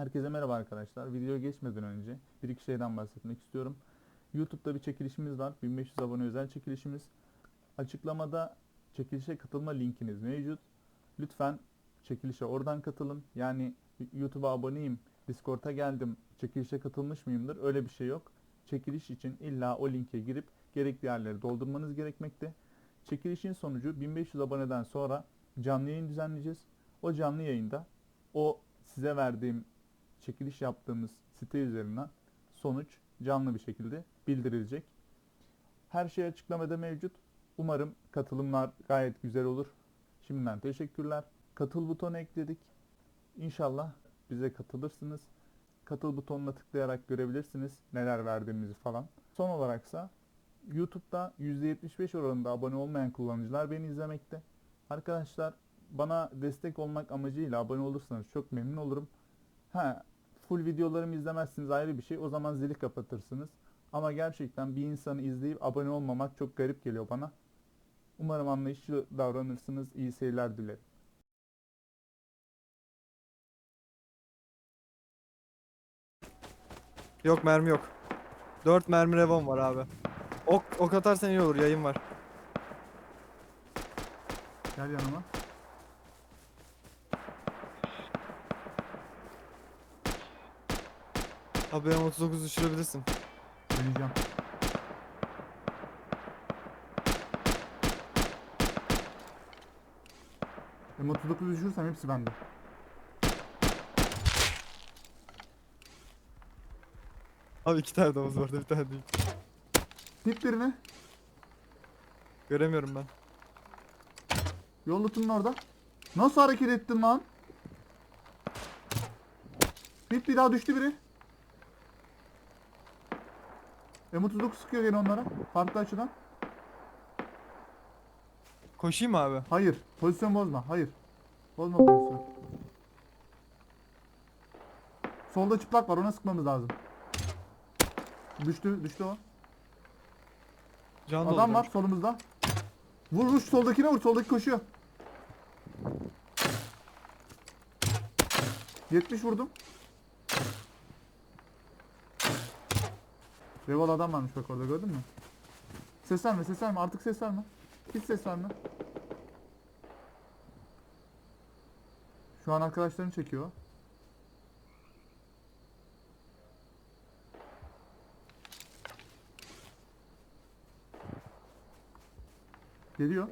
Herkese merhaba arkadaşlar. Videoya geçmeden önce bir iki şeyden bahsetmek istiyorum. YouTube'da bir çekilişimiz var. 1500 abone özel çekilişimiz. Açıklamada çekilişe katılma linkiniz mevcut. Lütfen çekilişe oradan katılın. Yani YouTube'a aboneyim, Discord'a geldim, çekilişe katılmış mıyımdır? Öyle bir şey yok. Çekiliş için illa o linke girip gerekli yerleri doldurmanız gerekmekte. Çekilişin sonucu 1500 aboneden sonra canlı yayın düzenleyeceğiz. O canlı yayında o size verdiğim çekiliş yaptığımız site üzerinden sonuç canlı bir şekilde bildirilecek. Her şey açıklamada mevcut. Umarım katılımlar gayet güzel olur. Şimdiden teşekkürler. Katıl butonu ekledik. İnşallah bize katılırsınız. Katıl butonuna tıklayarak görebilirsiniz neler verdiğimizi falan. Son olaraksa YouTube'da %75 oranında abone olmayan kullanıcılar beni izlemekte. Arkadaşlar bana destek olmak amacıyla abone olursanız çok memnun olurum. Ha, full videolarımı izlemezsiniz ayrı bir şey. O zaman zili kapatırsınız. Ama gerçekten bir insanı izleyip abone olmamak çok garip geliyor bana. Umarım anlayışlı davranırsınız. İyi seyirler dilerim. Yok mermi yok. 4 mermi revom var abi. Ok, ok atarsan iyi olur yayın var. Gel yanıma. Abi benim 39 düşürebilirsin. Deneyeceğim. M39 düşürsem hepsi bende. Abi iki tane domuz var bir tane değil. Tip birini. Göremiyorum ben. Yol tutunun orada. Nasıl hareket ettin lan? Bit bir daha düştü biri. M39 sıkıyor gene onlara. Farklı açıdan. Koşayım mı abi? Hayır. Pozisyon bozma. Hayır. Bozma pozisyon. Solda çıplak var. Ona sıkmamız lazım. Düştü. Düştü o. Can Adam var solumuzda. Vur vur şu soldakine vur. Soldaki koşuyor. 70 vurdum. Reval adam varmış bak orada gördün mü? Ses verme ses verme artık ses verme. Hiç ses verme. Şu an arkadaşlarını çekiyor. Geliyor.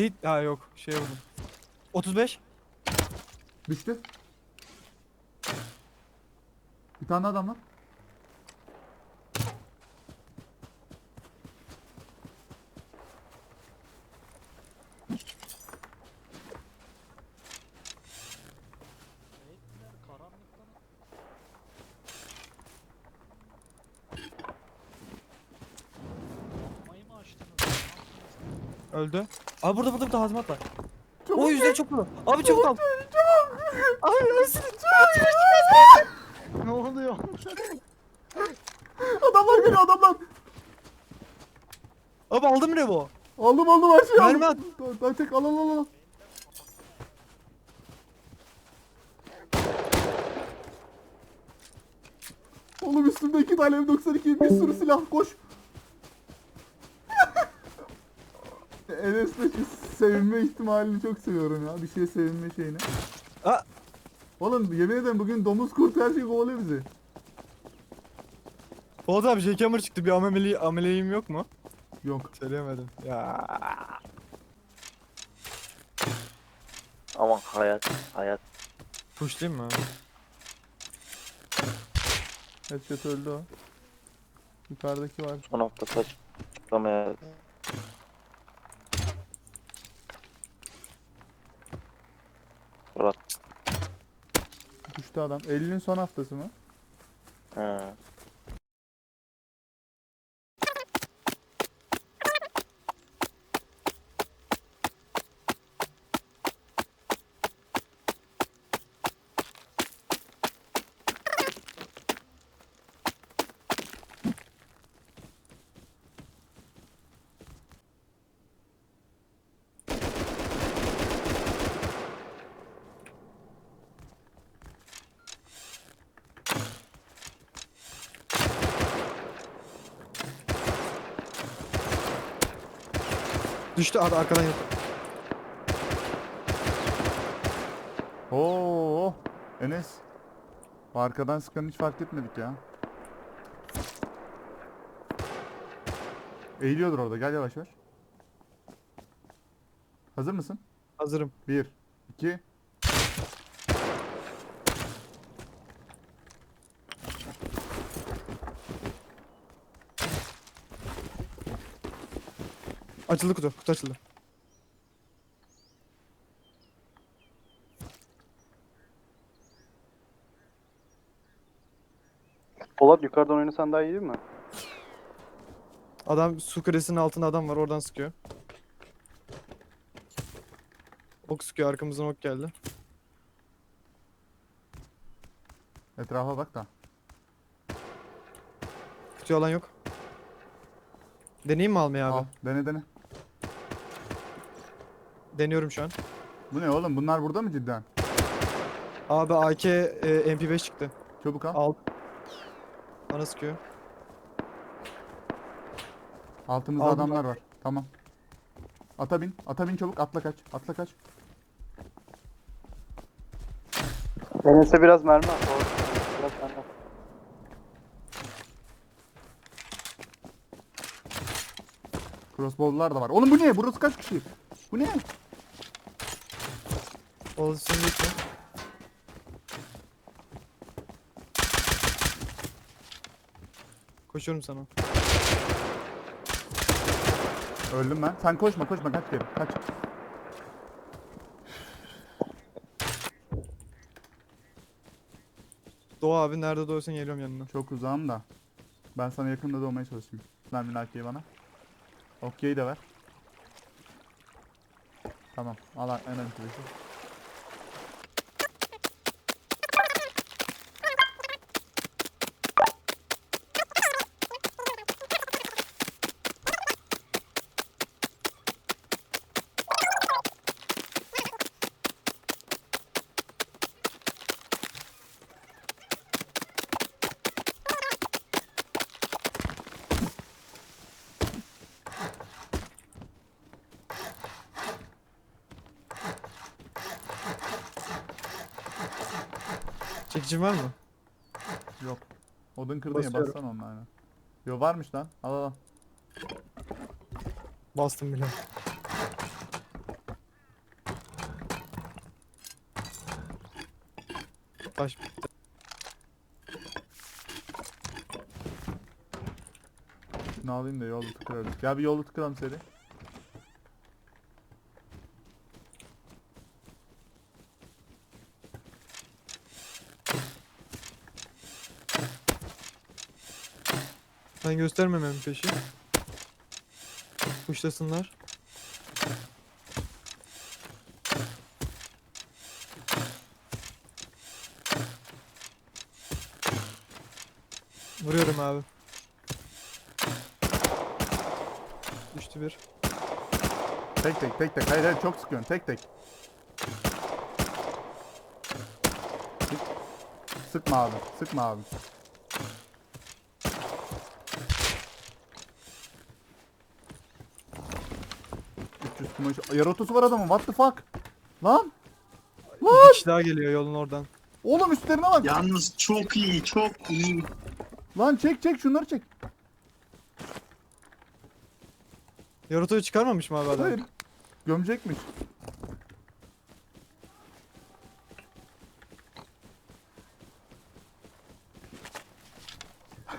Hit ha yok şey vurdum. 35. Düştü. Bir tane adam var. Öldü. Abi burada burada burada hazmat var. Çabuk O yüzden çok vurdu. Abi çabuk al. Abi ölsün. Ne oluyor? Adamlar geliyor adamlar. Abi aldım revo. Aldım aldım her şeyi Mermi aldım. Daha tek al al al al. Oğlum üstümde iki tane M92 bir sürü silah koş. Enes de şu sevinme ihtimalini çok seviyorum ya. Bir şeye sevinme şeyini. Aa. Oğlum yemin ederim bugün domuz kurt her şey kovalıyor bizi. Polat abi jackhammer çıktı. Bir ameli ameliyim yok mu? Yok. Söyleyemedim. Ya. Aman hayat, hayat. Pushlayayım mı? Headshot öldü o. Yukarıdaki var. Son hafta saç açıklamaya Murat. Düştü adam. Eylül'ün son haftası mı? He. Düştü abi arkadan yok. Oo, Enes. Arkadan sıkanı hiç fark etmedik ya. Eğiliyordur orada. Gel yavaş yavaş. Hazır mısın? Hazırım. 1 2 Açıldı kutu. Kutu açıldı. Polat yukarıdan oynasan daha iyi değil mi? Adam su kulesinin altında adam var oradan sıkıyor. Ok sıkıyor arkamızdan ok geldi. Etrafa bak da. Kutuya alan yok. Deneyeyim mi almayı abi? Al, dene dene. Deniyorum şu an. Bu ne oğlum? Bunlar burada mı cidden? Abi AK e, MP5 çıktı. Çabuk al. Al. Bana sıkıyor. Altımızda Aldım adamlar var. Tamam. Ata bin. Ata bin çabuk. Atla kaç. Atla kaç. Enes'e biraz mermi at. Biraz senden. Crossbow'lar da var. Oğlum bu ne? Burası kaç kişi? Bu ne? Pozisyon geçme. Koşuyorum sana. Öldüm ben. Sen koşma koşma kaç geri. Kaç. Doğa abi nerede doğuyorsan geliyorum yanına. Çok uzağım da. Ben sana yakında doğmaya çalışayım. Ver Minaki'yi bana. Okey de ver. Tamam. Al hemen kılıcı. Çekicin var mı? Yok. Odun kırdın ya Basıyorum. bassan onunla aynen. Yo varmış lan. Al al al. Bastım bile. Taş Şunu alayım da yolu tıkırarız. Gel bir yolu tıkıralım seri. Ben göstermemem peşi. Kuşlasınlar. Vuruyorum abi. Düştü bir. Tek tek tek tek. Hayır hayır çok sıkıyorsun. Tek tek. Sık. Sıkma abi. Sıkma abi. Kumaş. Yarotusu var adamın. What the fuck? Lan. Bir kişi daha geliyor yolun oradan. Oğlum üstlerine bak. Yalnız çok iyi, çok iyi. Lan çek çek şunları çek. Yaruto'yu çıkarmamış mı abi adam? Hayır. Gömecekmiş.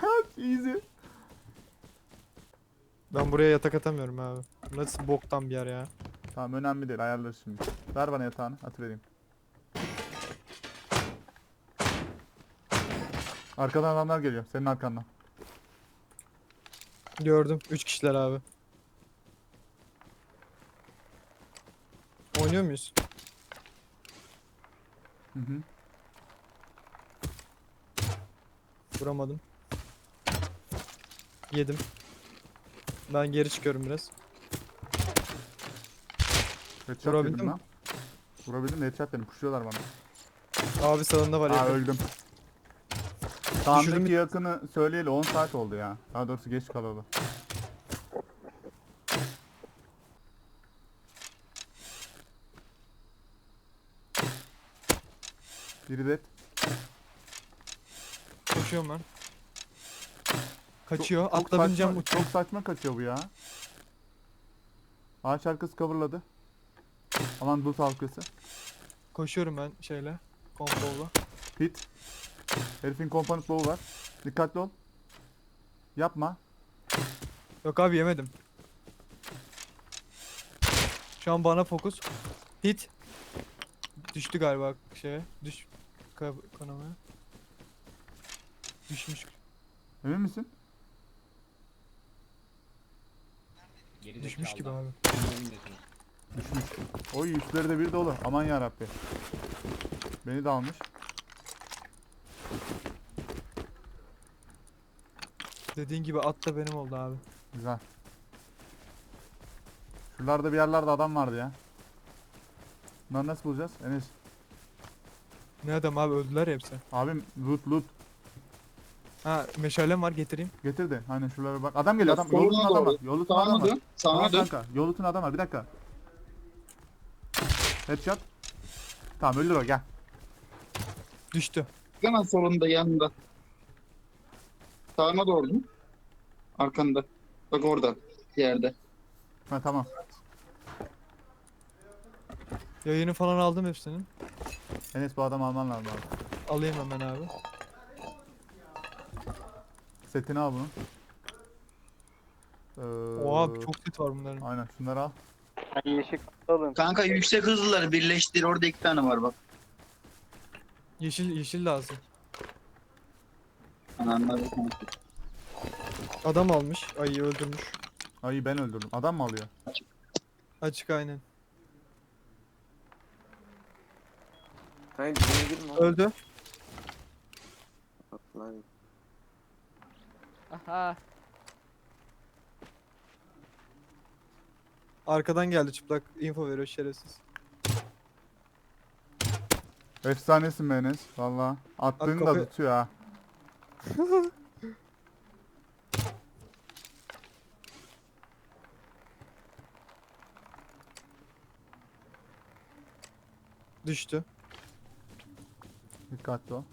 Easy. Ben buraya yatak atamıyorum abi. Nasıl boktan bir yer ya. Tamam önemli değil ayarlarız şimdi. Ver bana yatağını atıvereyim. Arkadan adamlar geliyor senin arkandan. Gördüm. 3 kişiler abi. Oynuyor muyuz? Hı hı. Vuramadım. Yedim. Ben geri çıkıyorum biraz. Headshot Vurabildim yedim mi? lan. Vurabildim de headshot yedim. Kuşuyorlar bana. Abi salonda var Aa ya. öldüm. Düşürdüm. Sağımdaki yakını söyleyeli 10 saat oldu ya. Daha doğrusu geç kalalı. Biri de Koşuyorum ben. Kaçıyor. Atla bineceğim uç. Çok saçma kaçıyor bu ya. Ağaç arkası coverladı. Aman loot halkası. Koşuyorum ben şeyle. Komplolla. Hit. Herifin komponent low var. Dikkatli ol. Yapma. Yok abi yemedim. Şu an bana fokus. Hit. Düştü galiba şeye. Düş. Ka kanamaya. Düşmüş. Emin misin? Geri Düşmüş gibi abi. Düşmüş. Oy üstleri de bir dolu. Aman ya Rabbi. Beni de almış. Dediğin gibi at da benim oldu abi. Güzel. Şuralarda bir yerlerde adam vardı ya. Bunları nasıl bulacağız? Enes. Ne adam abi öldüler ya hepsi. Abim loot loot. Ha meşalem var getireyim. Getirdi. Aynen şuralara bir bak. Adam geliyor adam. Yolutun adam var. Yolutun adam Sağına var. dön. Tamam dön. kanka. Yolutun adam var. Bir dakika. Headshot. Tamam öldür o gel. Düştü. Hemen solunda yanında. Sağına doğru. dön. Arkanda. Bak orada. Yerde. Ha tamam. Yayını falan aldım hepsinin. Enes bu adamı alman lazım abi. Alayım hemen abi. Setini al bunu. Ee, Oha çok set var bunların. Aynen şunları al. Ben yeşil kartı alın. Kanka yüksek hızlıları birleştir. Orada iki tane var bak. Yeşil yeşil lazım. Adam almış. Ayı öldürmüş. Ayı ben öldürdüm. Adam mı alıyor? Açık aynen. Hayır dibine girme oğlum. Öldü. Lan Aha. Arkadan geldi çıplak info veriyor şerefsiz. Efsanesin be Enes. Valla. Attığını da kapı- tutuyor ha. Düştü. Dikkatli ol.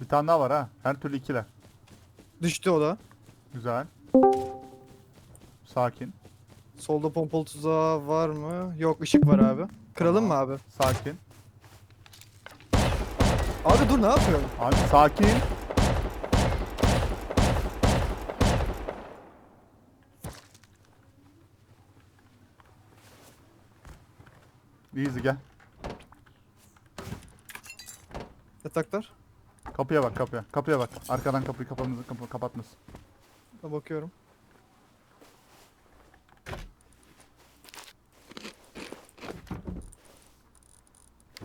Bir tane daha var ha. Her türlü ikiler. Düştü o da. Güzel. Sakin. Solda pompalı tuzağı var mı? Yok ışık var abi. Kıralım mı abi? Sakin. Abi dur ne yapıyorsun? Abi sakin. Easy gel. Yataklar. Kapıya bak kapıya. Kapıya bak. Arkadan kapıyı kapamızı kapı, kapatmasın. Bakıyorum.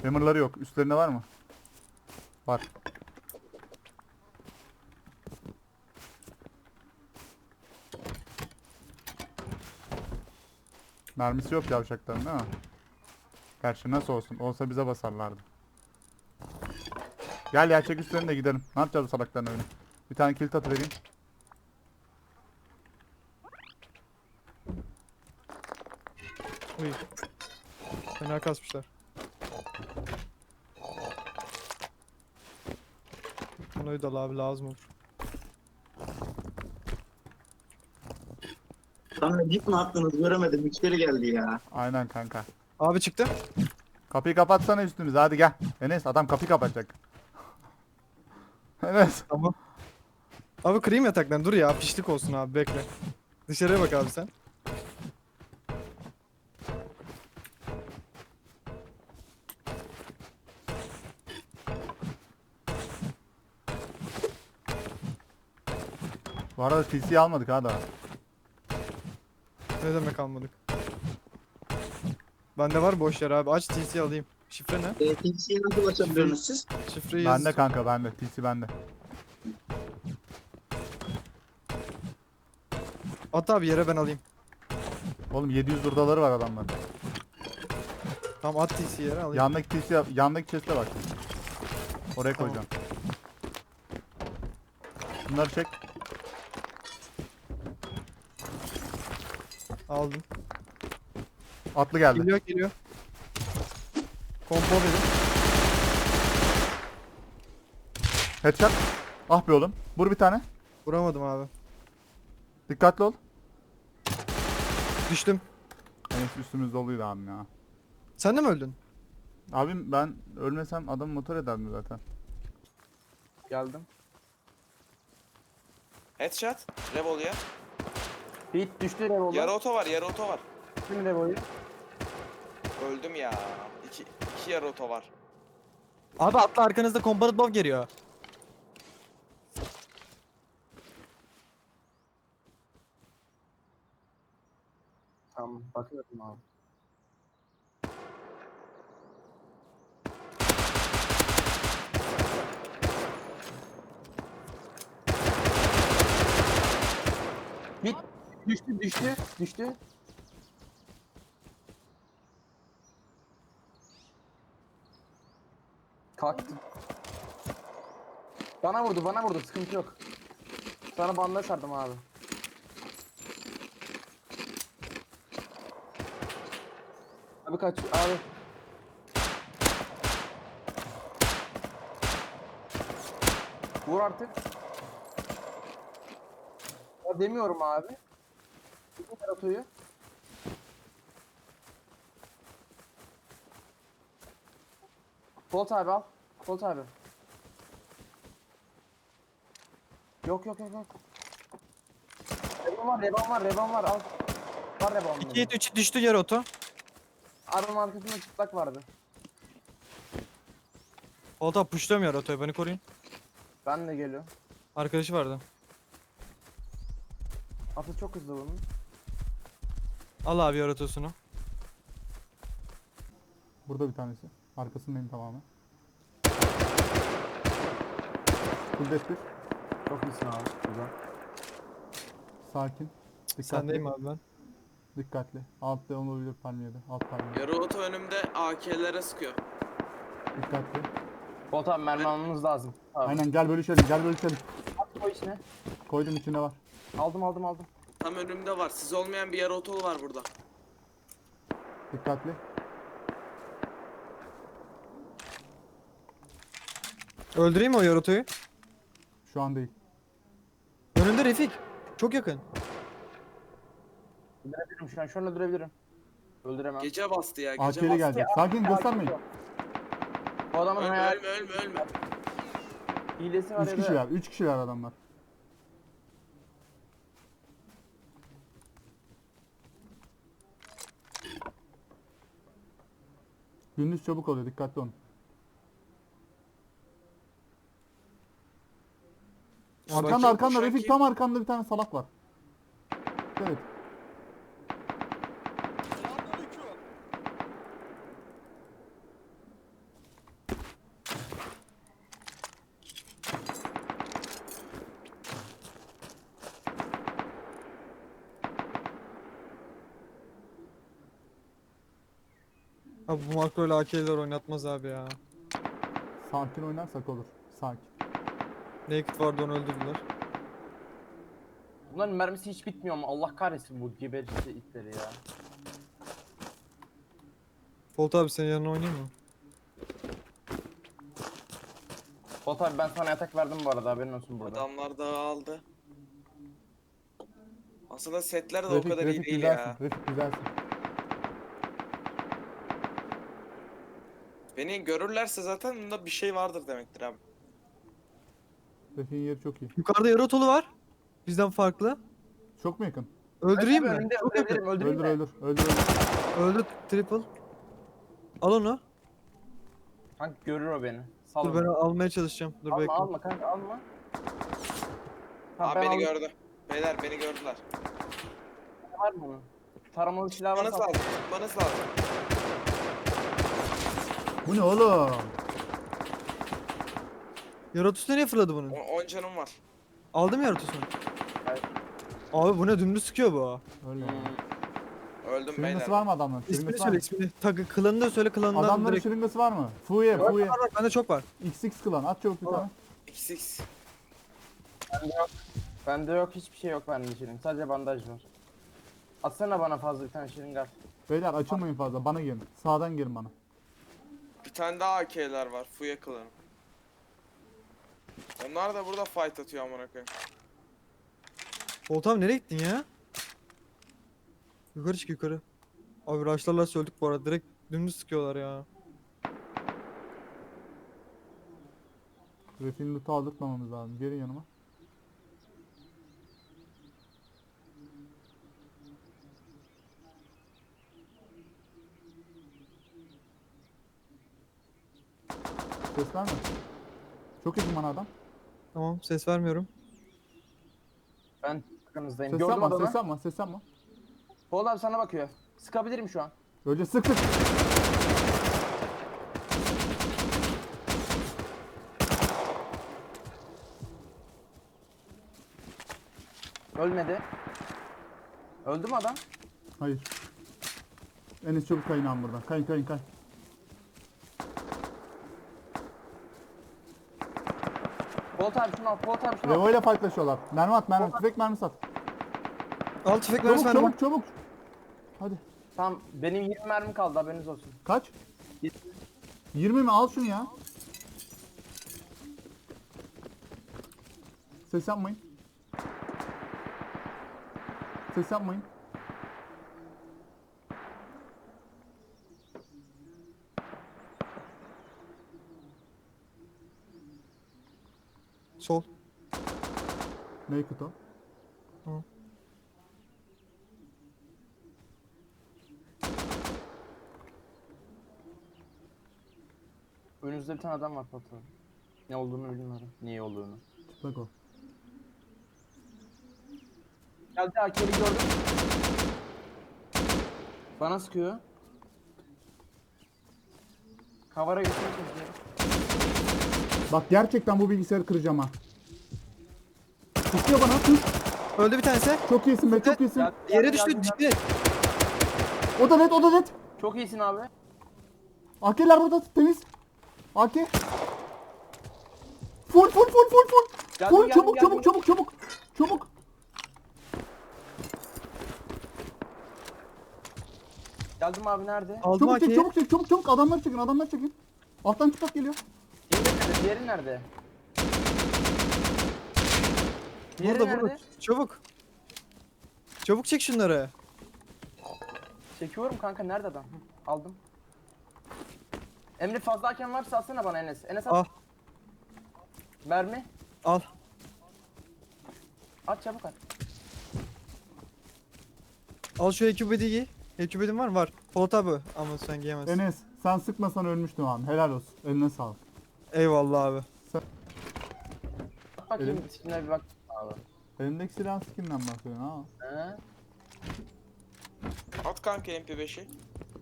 Hammer'ları yok. Üstlerinde var mı? Var. Mermisi yok yavşakların değil mi? Gerçi nasıl olsun? Olsa bize basarlardı. Gel ya çek üstlerini de gidelim. Ne yapacağız bu salakların oyunu? Bir tane kilit atı vereyim. Uy. Fena kasmışlar. Bunu da abi lazım olur. Kanka dip mi attınız göremedim. Müşteri geldi ya. Aynen kanka. Abi çıktı. Kapıyı kapatsana üstümüze hadi gel. Enes adam kapıyı kapatacak. Enes. Tamam. Abi kırayım yataktan dur ya pişlik olsun abi bekle. Dışarıya bak abi sen. Bu arada TC almadık ha daha. Ne demek almadık. Bende var boş yer abi aç TC alayım. Şifre ne? E, nasıl açabiliyorsunuz siz? Şifreyi yaz. Bende kanka bende. TC bende. At abi yere ben alayım. Oğlum 700 durdaları var adamlar. Tamam at TC yere alayım. Yandaki TC yandaki chest'e bak. Oraya Tamam. koyacağım. Bunları çek. Aldım. Atlı geldi. Geliyor geliyor. Kompo verin. Headshot. Ah be oğlum. Vur bir tane. Vuramadım abi. Dikkatli ol. Düştüm. Enes üstümüz doluydu abi ya. Sen de mi öldün? Abim ben ölmesem adamı motor ederdim zaten. Geldim. Headshot. Revol'ya. Hit düştü Revol'u. Yarı oto var, yarı oto var. Şimdi Revol'u. Öldüm ya. İki, iki yarı oto var. Abi atla arkanızda combat bomb geliyor. Tamam bakıyorum abi. Hit düştü düştü düştü. Kalktı. Bana vurdu bana vurdu sıkıntı yok. Sana bandaj sardım abi. Abi kaç abi. Vur artık. Ya demiyorum abi. Bu taratoyu. Colt abi al. Colt abi. Yok yok yok yok. Reban var, reban var, reban var al. Var reban. 2 hit 3 düştü yarı oto. Arabamın arkasında çıplak vardı. Volta pushluyorum yarı otoyu beni koruyun. Ben de geliyorum. Arkadaşı vardı. Atı çok hızlı bunun. Al abi yarı otosunu. Burada bir tanesi. Arkasındayım tamamen. Full death bir. Çok iyisin abi. Güzel. Sakin. Dikkatli. Sendeyim abi ben. Dikkatli. Alt leon olabilir palmiyede. Alt palmiyede. Yarı oto önümde AK'lere sıkıyor. Dikkatli. Bolt abi mermi almamız lazım. Abi. Aynen gel bölüşelim gel bölüşelim. At koy içine. Koydum içinde var. Aldım aldım aldım. Tam önümde var. Siz olmayan bir yarı otolu var burada. Dikkatli. Öldüreyim mi o yarı otoyu? Şu an değil. Önünde Refik. Çok yakın. Öldürebilirim şu an. Şu an öldürebilirim. Öldüremem. Gece bastı ya, gece AK'li bastı. gelecek. Sakin göstermeyin. Bu adamın Ölme, hayal ölme, ölme, ölme. hilesi var 3 ya da- kişiler. 3 kişiler adamlar. Gündüz çabuk oluyor. Dikkatli olun. Arkanda arkanda Refik tam arkanda bir tane salak var. Evet. Abi bu makro ile AK'liler oynatmaz abi ya. Sakin oynarsak olur. Sakin. Naked vardı onu öldürdüler. Bunların mermisi hiç bitmiyor ama Allah kahretsin bu geberici itleri ya. Volta abi senin yanına oynayayım mı? Bolt abi ben sana yatak verdim bu arada haberin olsun burada. Adamlar dağıldı. Aslında setler de o Refik, kadar iyi Refik değil güzelsin. ya. Refik güzelsin. Beni görürlerse zaten bunda bir şey vardır demektir abi. Refik'in yeri çok iyi. Yukarıda yarı otolu var. Bizden farklı. Çok mu yakın? Öldüreyim mi? Çok yakın. öldüreyim Öldür öldür. Öldür öldür. Öldü triple. Al onu. Kanka görür o beni. Sal Dur beni. ben almaya çalışacağım. Dur Alma bekle. alma kanka alma. Tamam, Abi ben beni aldım. gördü. Beyler beni gördüler. Var mı bunun? Taramalı silah Tutmanız varsa lazım. Tutmanız lazım. Bu ne oğlum? Yarı otosu nereye fırladı bunun? 10 canım var. Aldım otosunu. Evet. Abi bu ne dümdüz sıkıyor bu. Öyle. Hmm. Öldüm Şırıngası beyler. var mı adamların? İsmini söyle ismini. Takı klanını da söyle klanından Adamların direkt. şırıngası var mı? Fuye, Var, Fuye. var, var, bende çok var. XX klan. At çabuk bir Var. tane. XX. Bende yok hiçbir şey yok bende şirin. Sadece bandaj var. Atsana bana fazla bir tane şirin gel. Beyler açılmayın fazla. Bana gelin. Sağdan gelin bana. Bir tane daha AK'ler var. Fuya klanı. Onlar da burada fight atıyor amına koyayım. Abi nereye gittin ya? Yukarı çık yukarı. Abi rushlarla söldük bu arada. Direkt dümdüz sıkıyorlar ya. Refin loot'u aldırtmamamız lazım. Gelin yanıma. Ses verme. Çok yakın bana adam. Tamam ses vermiyorum. Ben arkanızdayım. Ses Gördüm yapma, adamı. ses yapma, ses yapma. Polat abi sana bakıyor. Sıkabilirim şu an. Önce sık sık. Ölmedi. Öldü mü adam? Hayır. Enes çabuk kayın abi buradan. Kayın kayın kayın. Polat abi şunu al. Polat abi şunu al. Revo ile fightlaşıyorlar. Mermi at mermi. Tüfek mermisi at. Al tüfek Çabuk versen çabuk çabuk. Hadi. Tamam benim 20 mermim kaldı haberiniz olsun. Kaç? Yirmi. 20 mi? Al şunu ya. Ses yapmayın. Ses yapmayın. Sol. Naked o. Tamam. Önünüzde bir tane adam var abi. Ne olduğunu bilmiyorum. Niye olduğunu. Çıplak o. Geldi Akeli gördüm. Bana sıkıyor. Kavara götürüyor Bak gerçekten bu bilgisayarı kıracağım ha. Tutuyor bana. Öldü bir tanesi. Çok iyisin be çok iyisin. Yere düştü. Dikkat et. O da net o da net. Çok iyisin abi. AK'ler burada temiz. AK. Full full full full full. Geldim, Full geldim, çabuk geldim. çabuk çabuk çabuk. Çabuk. Geldim abi nerede? Aldım Çabuk çek AK'yi. çabuk çek çabuk çabuk adamlar çekin adamlar çekin. Alttan çıplak geliyor. Diğeri nerede? Diğeri Burada nerede? burada. Çabuk. Çabuk çek şunları. Çekiyorum kanka nerede adam? Hı, Aldım. Emre fazla hakem varsa atsana bana Enes. Enes at. Al. Mermi. Al. At çabuk at. Al şu ekübedi giy. Ekübedin var mı? Var. Polat abi. Ama sen giyemezsin. Enes sen sıkmasan ölmüştüm abi. Helal olsun. Eline sağlık. Eyvallah abi. At bakayım Elim- skinine bir bak. Abi. Elindeki silah skinden bahsediyorsun ha. He? At kanka MP5'i.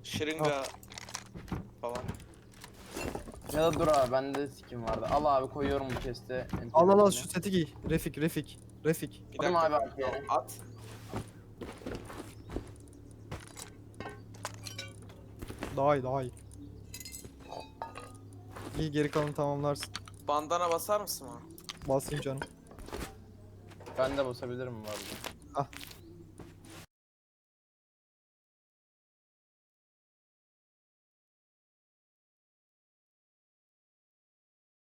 Şırınga falan. Ya da dur abi bende skin vardı. Al abi koyuyorum bu chest'e. Al al al şu seti giy. Refik Refik. Refik. Bir Adım dakika. abi kanka, arkaya. At. Daha iyi daha iyi. İyi geri kalanı tamamlarsın. Bandana basar mısın bana? Basayım canım. Ben de basabilirim bu arada.